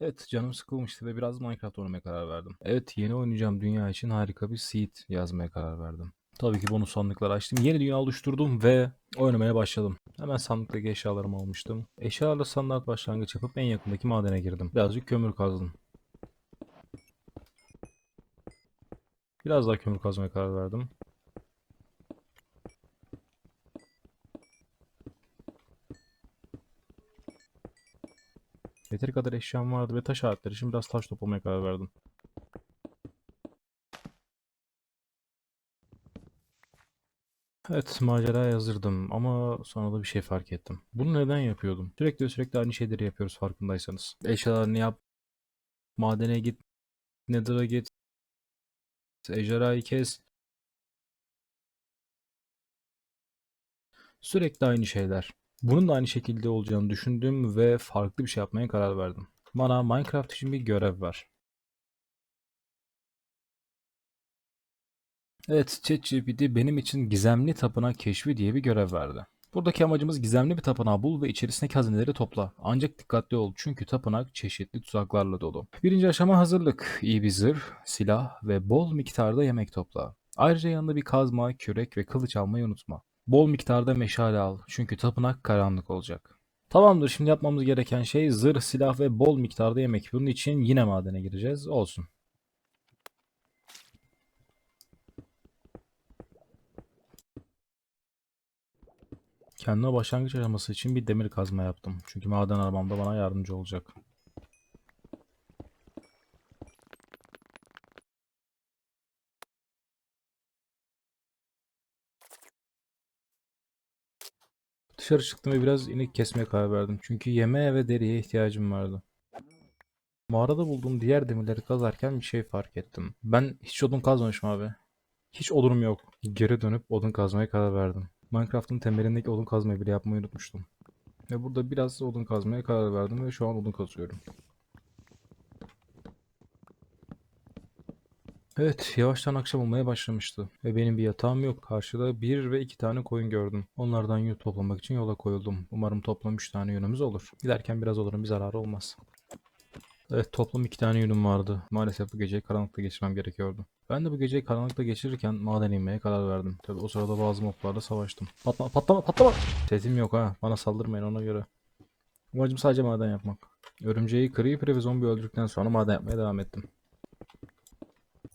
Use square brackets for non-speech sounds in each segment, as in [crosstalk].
Evet canım sıkılmıştı ve biraz Minecraft oynamaya karar verdim. Evet yeni oynayacağım dünya için harika bir seed yazmaya karar verdim. Tabii ki bonus sandıkları açtım. Yeni dünya oluşturdum ve oynamaya başladım. Hemen sandıktaki eşyalarımı almıştım. Eşyalarla sandık başlangıç yapıp en yakındaki madene girdim. Birazcık kömür kazdım. Biraz daha kömür kazmaya karar verdim. Yeteri kadar eşyam vardı ve taş aletleri için biraz taş toplamaya karar verdim. Evet maceraya hazırdım ama sonra da bir şey fark ettim. Bunu neden yapıyordum? Sürekli sürekli aynı şeyleri yapıyoruz farkındaysanız. Eşyalarını yap, madene git, nether'a git, ejderhayı kes. Sürekli aynı şeyler. Bunun da aynı şekilde olacağını düşündüm ve farklı bir şey yapmaya karar verdim. Bana Minecraft için bir görev var. Evet, ChatGPT benim için gizemli tapınak keşfi diye bir görev verdi. Buradaki amacımız gizemli bir tapınağı bul ve içerisindeki hazineleri topla. Ancak dikkatli ol çünkü tapınak çeşitli tuzaklarla dolu. Birinci aşama hazırlık. İyi bir zırh, silah ve bol miktarda yemek topla. Ayrıca yanında bir kazma, kürek ve kılıç almayı unutma. Bol miktarda meşale al çünkü tapınak karanlık olacak. Tamamdır şimdi yapmamız gereken şey zırh, silah ve bol miktarda yemek. Bunun için yine madene gireceğiz. Olsun. Kendime başlangıç aşaması için bir demir kazma yaptım. Çünkü maden arabamda bana yardımcı olacak. Dışarı çıktım ve biraz inek kesmeye karar verdim. Çünkü yemeğe ve deriye ihtiyacım vardı. Mağarada bulduğum diğer demirleri kazarken bir şey fark ettim. Ben hiç odun kazmamışım abi. Hiç odunum yok. Geri dönüp odun kazmaya karar verdim. Minecraft'ın temelindeki odun kazmayı bile yapmayı unutmuştum. Ve burada biraz odun kazmaya karar verdim ve şu an odun kazıyorum. Evet, yavaştan akşam olmaya başlamıştı. Ve benim bir yatağım yok. Karşıda bir ve iki tane koyun gördüm. Onlardan yün toplamak için yola koyuldum. Umarım toplam üç tane yünümüz olur. Giderken biraz olurum, bir zararı olmaz. Evet, toplam iki tane yünüm vardı. Maalesef bu geceyi karanlıkta geçirmem gerekiyordu. Ben de bu geceyi karanlıkta geçirirken maden inmeye karar verdim. Tabi o sırada bazı moblarla savaştım. Patlama, patlama, patlama! Sesim yok ha. Bana saldırmayın ona göre. Amacım sadece maden yapmak. Örümceği, Creeper ve zombi öldürdükten sonra maden yapmaya devam ettim.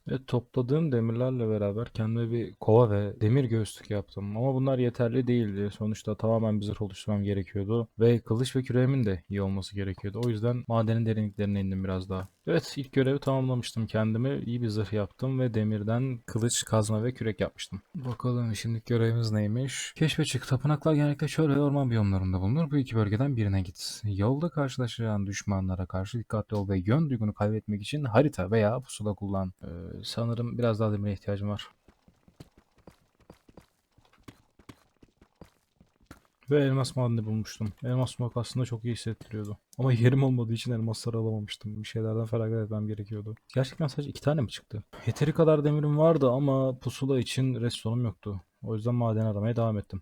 Evet, topladığım demirlerle beraber kendime bir kova ve demir göğüslük yaptım. Ama bunlar yeterli değildi. Sonuçta tamamen bir zırh oluşturmam gerekiyordu. Ve kılıç ve küreğimin de iyi olması gerekiyordu. O yüzden madenin derinliklerine indim biraz daha. Evet, ilk görevi tamamlamıştım kendime. İyi bir zırh yaptım ve demirden kılıç, kazma ve kürek yapmıştım. Bakalım şimdiki görevimiz neymiş? Keşfe çık. Tapınaklar genellikle çöl ve orman biyomlarında bulunur. Bu iki bölgeden birine git. Yolda karşılaşacağın düşmanlara karşı dikkatli ol ve yön duygunu kaybetmek için harita veya pusula kullan. Ee, sanırım biraz daha demire ihtiyacım var. Ve elmas madeni bulmuştum. Elmas bulmak aslında çok iyi hissettiriyordu. Ama yerim olmadığı için elmasları alamamıştım. Bir şeylerden feragat etmem gerekiyordu. Gerçekten sadece iki tane mi çıktı? Yeteri kadar demirim vardı ama pusula için restonum yoktu. O yüzden maden aramaya devam ettim.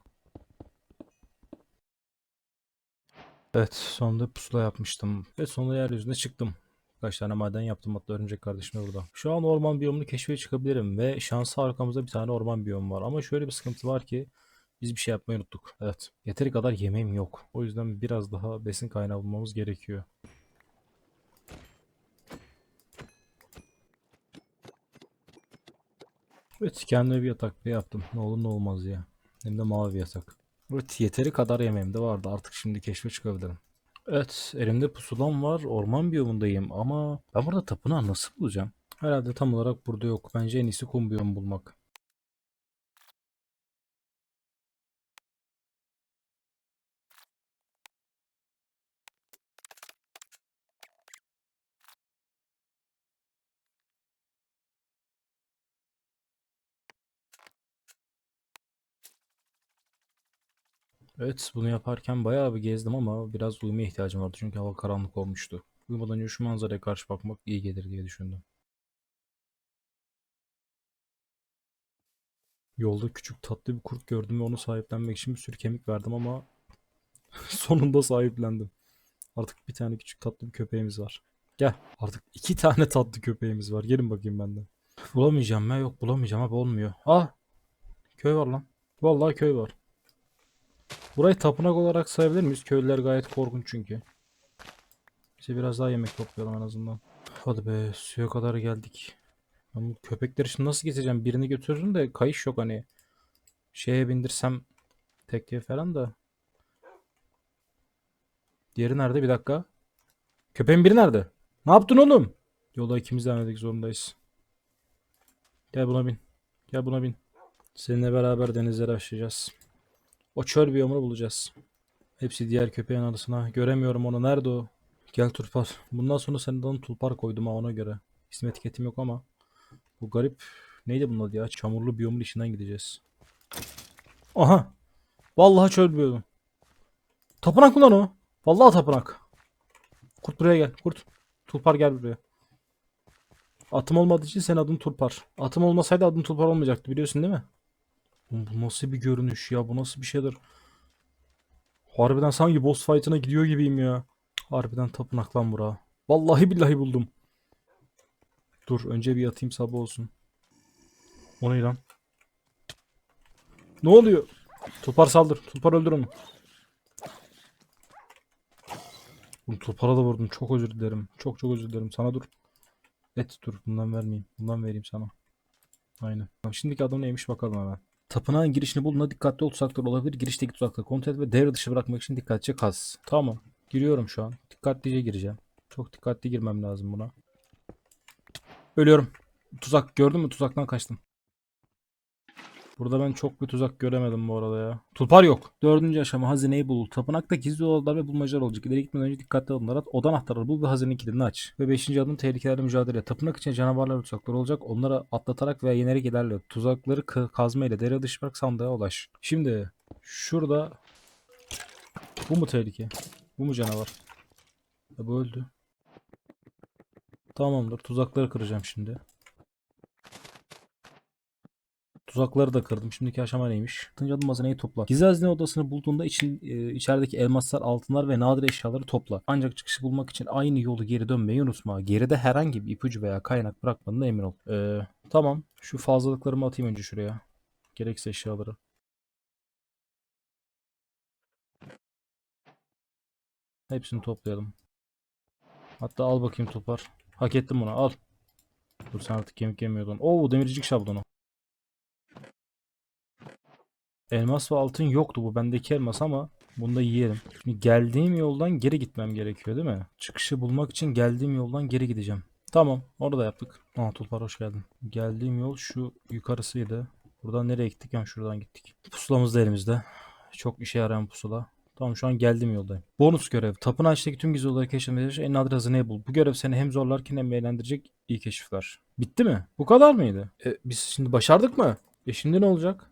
Evet, sonunda pusula yapmıştım. Ve sonunda yeryüzüne çıktım. Kaç tane maden yaptım hatta örümcek kardeşim de burada. Şu an orman biyomunu keşfe çıkabilirim ve şansa arkamızda bir tane orman biyomu var. Ama şöyle bir sıkıntı var ki biz bir şey yapmayı unuttuk. Evet, yeteri kadar yemeğim yok. O yüzden biraz daha besin kaynağı bulmamız gerekiyor. Evet, kendime bir yatak bile yaptım. Ne olur ne olmaz ya. Hem de mavi bir yatak. Evet, yeteri kadar yemeğim de vardı. Artık şimdi keşfe çıkabilirim. Evet, elimde pusulam var. Orman biyomundayım ama ben burada tapınağı nasıl bulacağım? Herhalde tam olarak burada yok. Bence en iyisi kum biyomu bulmak. Evet, bunu yaparken bayağı bir gezdim ama biraz uyumaya ihtiyacım vardı çünkü hava karanlık olmuştu. Uyumadan önce şu manzaraya karşı bakmak iyi gelir diye düşündüm. Yolda küçük tatlı bir kurt gördüm ve onu sahiplenmek için bir sürü kemik verdim ama [laughs] sonunda sahiplendim. Artık bir tane küçük tatlı bir köpeğimiz var. Gel. Artık iki tane tatlı köpeğimiz var. Gelin bakayım benden. Bulamayacağım ya. Yok bulamayacağım abi olmuyor. Ah. Köy var lan. Vallahi köy var. Burayı tapınak olarak sayabilir miyiz? Köylüler gayet korkunç çünkü. Bize biraz daha yemek toplayalım en azından. Hadi be suya kadar geldik. Bu köpekleri şimdi nasıl getireceğim? Birini götürürüm de kayış yok hani. Şeye bindirsem tekneye falan da. Diğeri nerede? Bir dakika. Köpeğin biri nerede? Ne yaptın oğlum? Yola ikimiz devam etmek zorundayız. Gel buna bin. Gel buna bin. Seninle beraber denizlere aşacağız. O çöl biyomunu bulacağız. Hepsi diğer köpeğin arasına. Göremiyorum onu. Nerede o? Gel Tulpar. Bundan sonra senin adını Tulpar koydum ha ona göre. İsim etiketim yok ama. Bu garip. Neydi bunun adı ya? Çamurlu biyomun içinden gideceğiz. Aha. Vallahi çöl biyomu. Tapınak mı lan o? Vallahi tapınak. Kurt buraya gel. Kurt. Tulpar gel buraya. Atım olmadığı için senin adın Tulpar. Atım olmasaydı adın Tulpar olmayacaktı biliyorsun değil mi? Bu nasıl bir görünüş ya? Bu nasıl bir şeydir? Harbiden sanki boss fight'ına gidiyor gibiyim ya. Harbiden tapınak lan bura. Vallahi billahi buldum. Dur önce bir yatayım sabah olsun. O ne lan? Ne oluyor? Tulpar saldır. Tulpar öldür onu. Oğlum Tulpar'a da vurdum. Çok özür dilerim. Çok çok özür dilerim. Sana dur. Et dur. Bundan vermeyeyim. Bundan vereyim sana. Aynen. Şimdiki adım neymiş bakalım hemen. Tapınağın girişini bulduğunda dikkatli ol tuzaklar olabilir. Girişteki tuzakları kontrol et ve devre dışı bırakmak için dikkatlice kaz. Tamam. Giriyorum şu an. Dikkatlice gireceğim. Çok dikkatli girmem lazım buna. Ölüyorum. Tuzak gördün mü? Tuzaktan kaçtım. Burada ben çok bir tuzak göremedim bu arada ya. Tulpar yok. Dördüncü aşama hazineyi bul. Tapınakta gizli odalar ve bulmacalar olacak. İleri gitmeden önce dikkatli adımlar at. Oda anahtarları bul ve hazine kilidini aç. Ve beşinci adım tehlikelerle mücadele. Tapınak için canavarlar tuzaklar olacak. Onları atlatarak veya yenerek ilerle. Tuzakları kazma ile devre dışı bırak sandığa ulaş. Şimdi şurada bu mu tehlike? Bu mu canavar? Ya bu öldü. Tamamdır. Tuzakları kıracağım şimdi. Tuzakları da kırdım. Şimdiki aşama neymiş? 6. adım hazineyi topla. Gizli hazine odasını bulduğunda için, e, içerideki elmaslar, altınlar ve nadir eşyaları topla. Ancak çıkışı bulmak için aynı yolu geri dönmeyi unutma. Geride herhangi bir ipucu veya kaynak bırakmadığına emin ol. Ee, tamam. Şu fazlalıklarımı atayım önce şuraya. Gereksiz eşyaları. Hepsini toplayalım. Hatta al bakayım topar. Hak ettim bunu al. Dur sen artık kemik yemiyordun. Oo demircik şablonu. Elmas ve altın yoktu bu bendeki elmas ama bunu da yiyelim. Şimdi geldiğim yoldan geri gitmem gerekiyor değil mi? Çıkışı bulmak için geldiğim yoldan geri gideceğim. Tamam orada yaptık. Aa Tulpar hoş geldin. Geldiğim yol şu yukarısıydı. Buradan nereye gittik? Yani şuradan gittik. Pusulamız da elimizde. Çok işe yarayan pusula. Tamam şu an geldiğim yoldayım. Bonus görev. Tapınağıçtaki tüm gizli odaları keşfetmeye en nadir hazineyi bul. Bu görev seni hem zorlarken hem eğlendirecek iyi keşifler. Bitti mi? Bu kadar mıydı? E, biz şimdi başardık mı? E şimdi ne olacak?